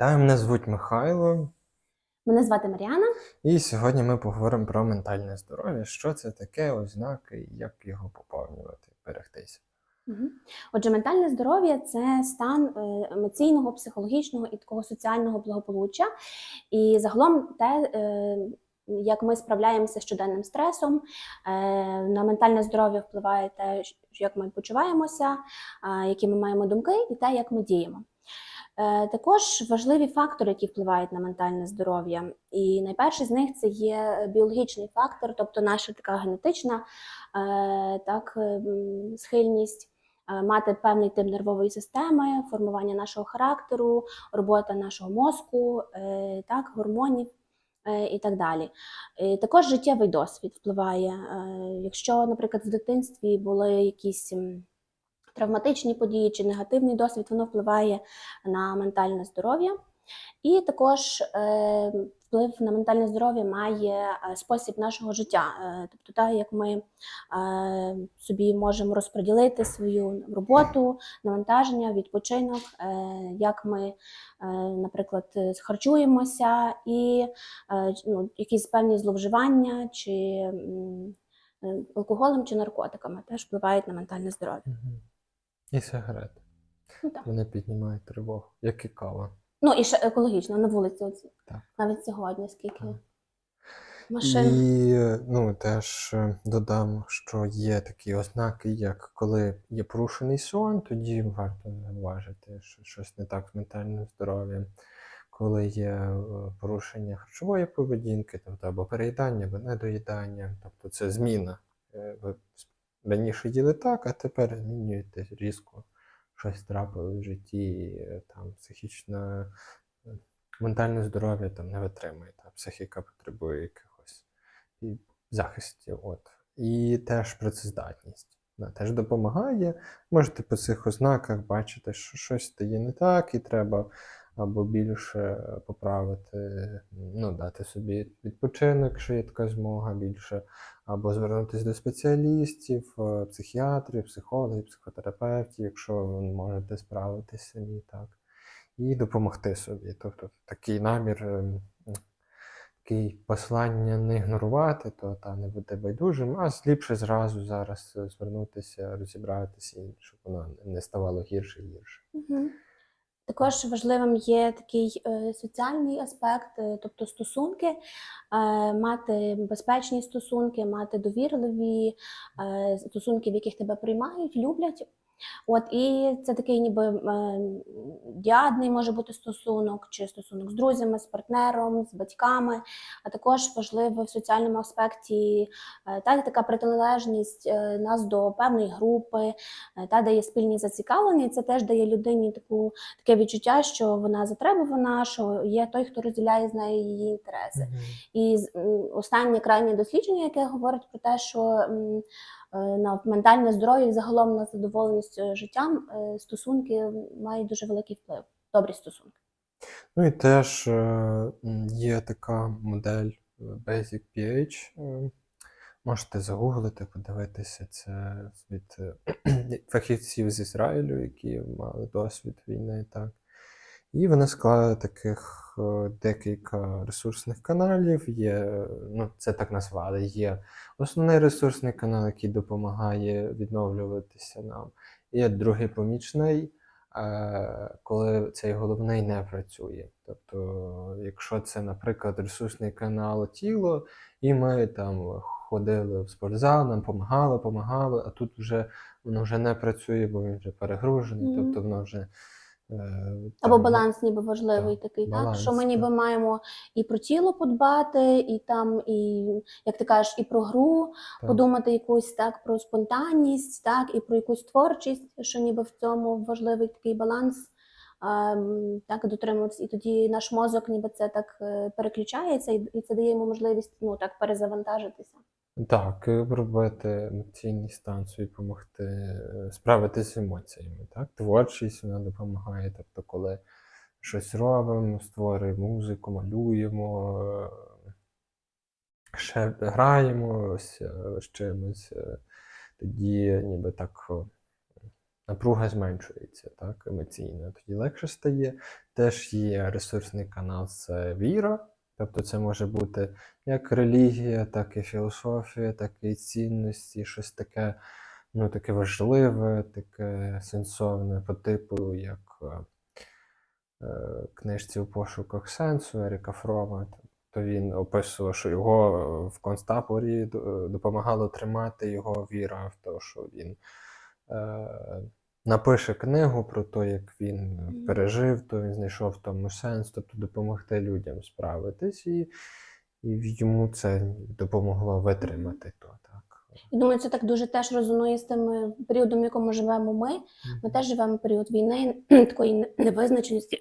Вітаю, мене звуть Михайло, Мене звати Мар'яна. і сьогодні ми поговоримо про ментальне здоров'я, що це таке, ознаки, як його поповнювати, берегтися. Отже, ментальне здоров'я це стан е, емоційного, психологічного і такого соціального благополуччя. І загалом те, е, як ми справляємося з щоденним стресом, е, на ментальне здоров'я впливає те, як ми почуваємося, які ми маємо думки, і те, як ми діємо. Е, Також важливі фактори, які впливають на ментальне здоров'я. І найперший з них це є біологічний фактор, тобто наша така генетична е, так, е, схильність е, мати певний тип нервової системи, формування нашого характеру, робота нашого мозку, так, гормонів. І так далі. Також життєвий досвід впливає. Якщо, наприклад, в дитинстві були якісь травматичні події чи негативний досвід, воно впливає на ментальне здоров'я. І також е, вплив на ментальне здоров'я має е, спосіб нашого життя, е, тобто так, як ми собі можемо розподілити свою роботу, навантаження, відпочинок, як ми, наприклад, харчуємося, і ну, якісь певні зловживання чи алкоголем чи наркотиками теж впливають на ментальне здоров'я. І сигарети. Ну, так. Вони піднімають тривогу, як і кава. Ну і ще екологічно на вулиці, от, Так. навіть сьогодні, скільки Так. машин. І ну, теж е, додам, що є такі ознаки, як коли є порушений сон, тоді варто зауважити, що щось не так з ментальним здоров'ям. Коли є е, порушення харчової поведінки, тобто або переїдання, або недоїдання, тобто це зміна. Раніше їли так, а тепер змінюєте різко щось трапилось в житті, там психічне, ментальне здоров'я там не витримує, та психіка потребує якихось захистів. От. І теж працездатність. Вона теж допомагає. Можете по цих ознаках бачити, що щось стає не так, і треба або більше поправити, ну, дати собі відпочинок, якщо є така змога більше, або звернутися до спеціалістів, е, психіатрів, психологів, психотерапевтів, якщо ви можете справитися самі так, і допомогти собі. Тобто такий намір, ем, такий послання не ігнорувати, то та не бути байдужим, а ліпше зразу зараз е, звернутися, розібратися, щоб воно не ставало гірше і гірше. Мгм. Також важливим є такий е, соціальний аспект, е, тобто стосунки, е, мати безпечні стосунки, мати довірливі стосунки, в яких тебе приймають, люблять. От і це такий ніби діадний може бути стосунок, чи стосунок з друзями, з партнером, з батьками. А також важливо в соціальному аспекті е, та така приналежність е, нас до певної групи, е, та де є спільні зацікавлення. І це теж дає людині таку таке відчуття, що вона затребувана, що є той, хто розділяє з нею її інтереси. І з- м, останнє крайнє дослідження, яке говорить про те, що на ментальне здоров'я і загалом на задоволеність е, життям е, стосунки мають дуже великий вплив. Добрі стосунки. Ну і теж е, є така модель е, Basic PH. е, Можете загуглити, подивитися це від е, фахівців з Ізраїлю, які мали досвід війни. Так. І вони склали таких е, декілька ресурсних каналів. Є, ну, це так назвали. Є основний ресурсний канал, який допомагає відновлюватися нам. Є другий помічний, е, коли цей головний не працює. Тобто, якщо це, наприклад, ресурсний канал тіло, і ми там ходили в спортзал, нам допомагали, допомагали, а тут вже воно вже не працює, бо він вже перегружений, Мгм. тобто воно вже. Е, Або там, баланс ніби важливий так, такий, так? що ми так. ніби маємо і про тіло подбати, і там, і як ти кажеш, і про гру, так. подумати якусь так про спонтанність, так, і про якусь творчість, що ніби в цьому важливий такий баланс. ем, Так, дотримуватися, і тоді наш мозок ніби це так е, переключається, і це дає йому можливість ну так перезавантажитися. Так, і обробити емоційний стан, собі допомогти е, справитися з емоціями. Так? Творчість вона допомагає. Тобто, коли щось робимо, створюємо музику, малюємо, е, ще граємо е, з чимось, е, тоді ніби так напруга зменшується, так, емоційно. Тоді легше стає. Теж є ресурсний канал, це віра. Тобто це може бути як релігія, так і філософія, так і цінності, щось таке, ну, таке важливе, таке сенсовне по типу, як е, е, книжці у пошуках сенсу Еріка Фрома. То він описував, що його е, в концтаборі допомагало тримати його віра в те, що він е, напише книгу про те, як він пережив, то він знайшов в тому сенс, тобто допомогти людям справитись, і, і йому це допомогло витримати то. Так. Думаю, це так дуже теж резонує з тим е, періодом, в якому живемо ми. Ми теж живемо період війни, такої не- невизначеності.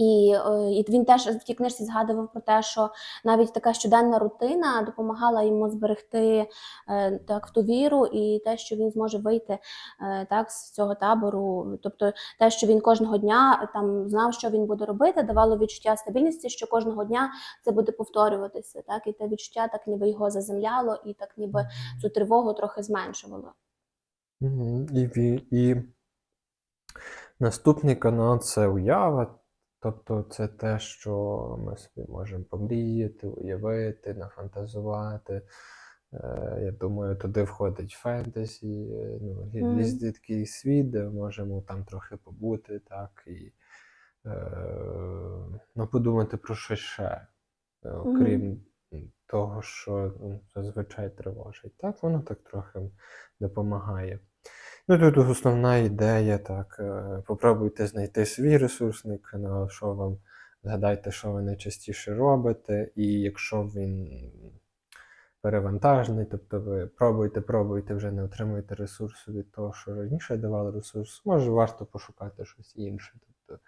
І, е, і він теж в тій книжці згадував про те, що навіть така щоденна рутина допомагала йому зберегти е, так ту віру і те, що він зможе вийти е, так з цього табору. Тобто, те, що він кожного дня там знав, що він буде робити, давало відчуття стабільності, що кожного дня це буде повторюватися. Так, і те відчуття так ніби його заземляло, і так ніби цю тривогу трохи зменшувало. Мгм. І, і наступний канал це уява. Тобто це те, що ми собі можемо помріяти, уявити, нафантазувати. Е, я думаю, туди входить фентезі, ну, лі- такий світ, де можемо там трохи побути, так, і е, ну, подумати про щось ще, е, окрім того, що ну, зазвичай тривожить. Так, воно так трохи допомагає. Ну, тут основна ідея, так, е, попробуйте знайти свій ресурсний канал, що вам, згадайте, що ви найчастіше робите, і якщо він перевантажений, тобто ви пробуєте, пробуєте, вже не отримуєте ресурсу від того, що раніше давали ресурс, може варто пошукати щось інше, тобто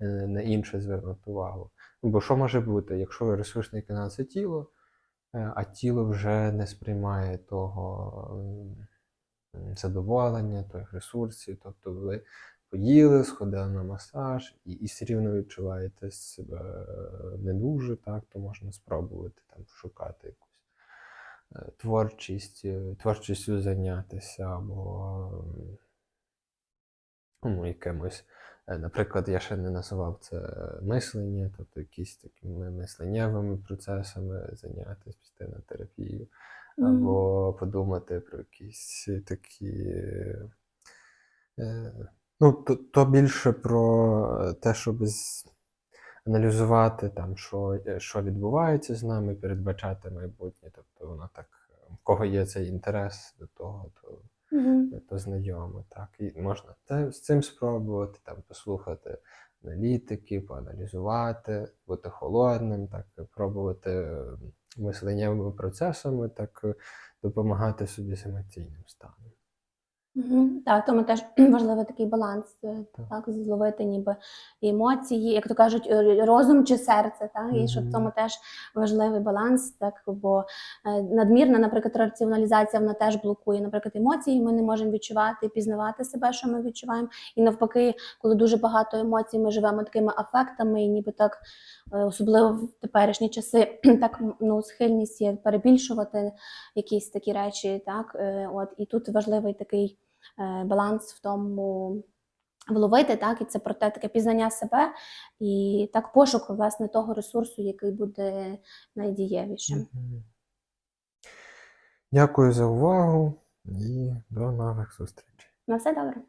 е, на інше звернути увагу. Бо що може бути, якщо ви ресурсний канал це тіло, е, а тіло вже не сприймає того задоволення, тих ресурсів, тобто ви поїли, сходили на масаж і, і все рівно відчуваєте себе е, не дуже, так, то можна спробувати там шукати якусь е, творчість, е, творчістю зайнятися або ну, якимось. Е, Наприклад, я ще не називав це мислення, тобто якісь такими мисленнєвими процесами зайнятися, піти на терапію, або подумати про якісь такі. е, Ну, то, то більше про те, щоб аналізувати, там, що, е, що відбувається з нами, передбачати майбутнє. Тобто воно так, в кого є цей інтерес до того, то, Мгм. то. Так. І можна те, з цим спробувати, там, послухати аналітики, поаналізувати, бути холодним, так, пробувати е, мисленнєвими процесами, так е, допомагати собі з емоційним станом. Так, тому теж важливий такий баланс, е, Так. так, зловити ніби емоції, як то кажуть, е, розум чи серце, так, і що в цьому теж важливий баланс, так, бо е, надмірна, наприклад, раціоналізація вона теж блокує, наприклад, емоції, ми не можемо відчувати, пізнавати себе, що ми відчуваємо. І навпаки, коли дуже багато емоцій, ми живемо такими афектами, і ніби так, особливо в теперішні часи, так ну, схильність є перебільшувати якісь такі речі, так, от, і тут важливий такий баланс в тому вловити, так, і це про те таке пізнання себе і так пошук власне того ресурсу, який буде найдієвішим. Дякую за увагу і до нових зустрічей. На все добре.